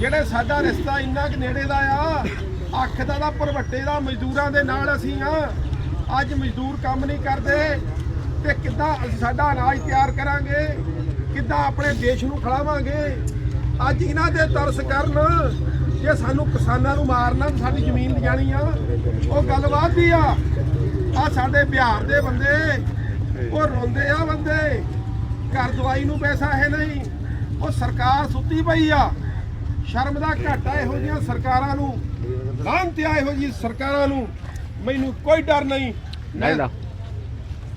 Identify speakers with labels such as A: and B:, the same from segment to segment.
A: ਜਿਹੜੇ ਸਾਡਾ ਰਿਸ਼ਤਾ ਇੰਨਾ ਕਿ ਨੇੜੇ ਦਾ ਆ, ਅੱਖ ਦਾ ਦਾ ਭਰਵੱਟੇ ਦਾ, ਮਜ਼ਦੂਰਾਂ ਦੇ ਨਾਲ ਅਸੀਂ ਆ। ਅੱਜ ਮਜ਼ਦੂਰ ਕੰਮ ਨਹੀਂ ਕਰਦੇ ਤੇ ਕਿੱਦਾਂ ਅਸੀਂ ਸਾਡਾ ਅਨਾਜ ਤਿਆਰ ਕਰਾਂਗੇ, ਕਿੱਦਾਂ ਆਪਣੇ ਦੇਸ਼ ਨੂੰ ਖੜਾਵਾਂਗੇ। ਅੱਜ ਇਹਨਾਂ ਦੇ ਤਰਸ ਕਰਨ ਜੇ ਸਾਨੂੰ ਕਿਸਾਨਾਂ ਨੂੰ ਮਾਰਨਾ, ਸਾਡੀ ਜ਼ਮੀਨ ਦੀ ਜਾਣੀ ਆ। ਉਹ ਗੱਲਬਾਤ ਦੀ ਆ। ਆ ਸਾਡੇ ਬਿਹਾਰ ਦੇ ਬੰਦੇ, ਉਹ ਰੋਂਦੇ ਆ ਬੰਦੇ। ਘਰ ਦਵਾਈ ਨੂੰ ਪੈਸਾ ਹੈ ਨਹੀਂ। ਉਹ ਸਰਕਾਰ ਸੁੱਤੀ ਪਈ ਆ। ਸ਼ਰਮ ਦਾ ਘਾਟਾ ਇਹੋ ਜਿਹੀਆਂ ਸਰਕਾਰਾਂ ਨੂੰ ਲਾਂਤ ਆ ਇਹੋ ਜਿਹੀ ਸਰਕਾਰਾਂ ਨੂੰ ਮੈਨੂੰ ਕੋਈ ਡਰ ਨਹੀਂ।
B: ਨਹੀਂ ਲਾ।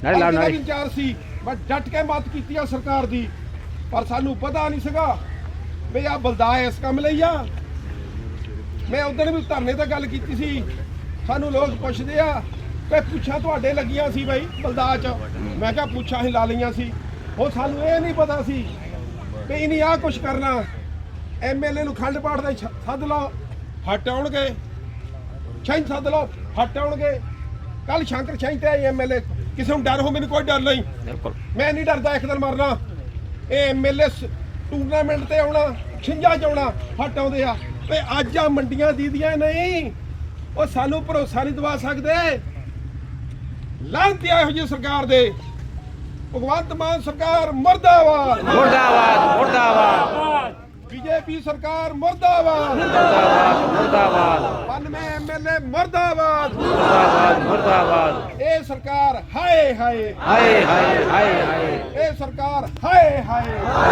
B: ਨਹੀਂ ਲਾ ਨਹੀਂ
A: ਵਿਚਾਰ ਸੀ ਮੈਂ ਡਟ ਕੇ ਮਤ ਕੀਤੀ ਆ ਸਰਕਾਰ ਦੀ ਪਰ ਸਾਨੂੰ ਪਤਾ ਨਹੀਂ ਸੀਗਾ ਵੀ ਆ ਬਲਦਾ ਇਸ ਕੰਮ ਲਈ ਆ। ਮੈਂ ਉਦੋਂ ਵੀ ਧਰਨੇ ਤੇ ਗੱਲ ਕੀਤੀ ਸੀ ਸਾਨੂੰ ਲੋਕ ਪੁੱਛਦੇ ਆ ਕਿ ਪੁੱਛਾਂ ਤੁਹਾਡੇ ਲੱਗੀਆਂ ਸੀ ਬਈ ਬਲਦਾ ਚ। ਮੈਂ ਕਿਹਾ ਪੁੱਛਾਂ ਹੀ ਲਾ ਲਈਆਂ ਸੀ। ਉਹ ਸਾਨੂੰ ਇਹ ਨਹੀਂ ਪਤਾ ਸੀ ਵੀ ਇਹਨੇ ਆ ਕੁਛ ਕਰਨਾ। ਐਮਐਲਏ ਨੂੰ ਖੰਡ ਪਾਠ ਦਾ ਸੱਦ ਲਓ ਹਟ ਆਉਣਗੇ। ਛੈਂ ਸੱਦ ਲਓ ਹਟ ਆਉਣਗੇ। ਕੱਲ ਸ਼ੰਕਰ ਛੈਂ ਤੇ ਆਏ ਐਮਐਲਏ ਕਿਸੇ ਨੂੰ ਡਰ ਹੋ ਮੈਨੂੰ ਕੋਈ ਡਰ ਨਹੀਂ।
B: ਬਿਲਕੁਲ।
A: ਮੈਂ ਨਹੀਂ ਡਰਦਾ ਇੱਕ ਦਿਨ ਮਰਨਾ। ਇਹ ਐਮਐਲਏ ਟੂਰਨਾਮੈਂਟ ਤੇ ਆਉਣਾ ਛਿੰਝਾਂ ਚ ਆਉਣਾ ਹਟ ਆਉਂਦੇ ਆ। ਤੇ ਅੱਜ ਆ ਮੰਡੀਆਂ ਦੀਦੀਆਂ ਨਹੀਂ। ਉਹ ਸਾਨੂੰ ਭਰੋਸਾ ਨਹੀਂ ਦਵਾ ਸਕਦੇ। ਲਾਂਤੀ ਇਹੋ ਜਿਹੀ ਸਰਕਾਰ ਦੇ। ਭਗਵੰਤ ਮਾਨ ਸਰਕਾਰ
B: ਮੁਰਦਾਬਾਦ। ਮੁਰਦਾਬਾਦ।
A: ਬੀਜੇਪੀ ਸਰਕਾਰ ਮਰਦਾਬਾਦ
B: ਮੁਰਦਾਬਾਦ ਮੁਰਦਾਬਾਦ
A: 92 ਐਮਐਲਏ ਮਰਦਾਬਾਦ
B: ਮੁਰਦਾਬਾਦ ਮੁਰਦਾਬਾਦ
A: ਇਹ ਸਰਕਾਰ ਹਾਏ ਹਾਏ
B: ਹਾਏ ਹਾਏ ਹਾਏ ਹਾਏ
A: ਇਹ ਸਰਕਾਰ ਹਾਏ ਹਾਏ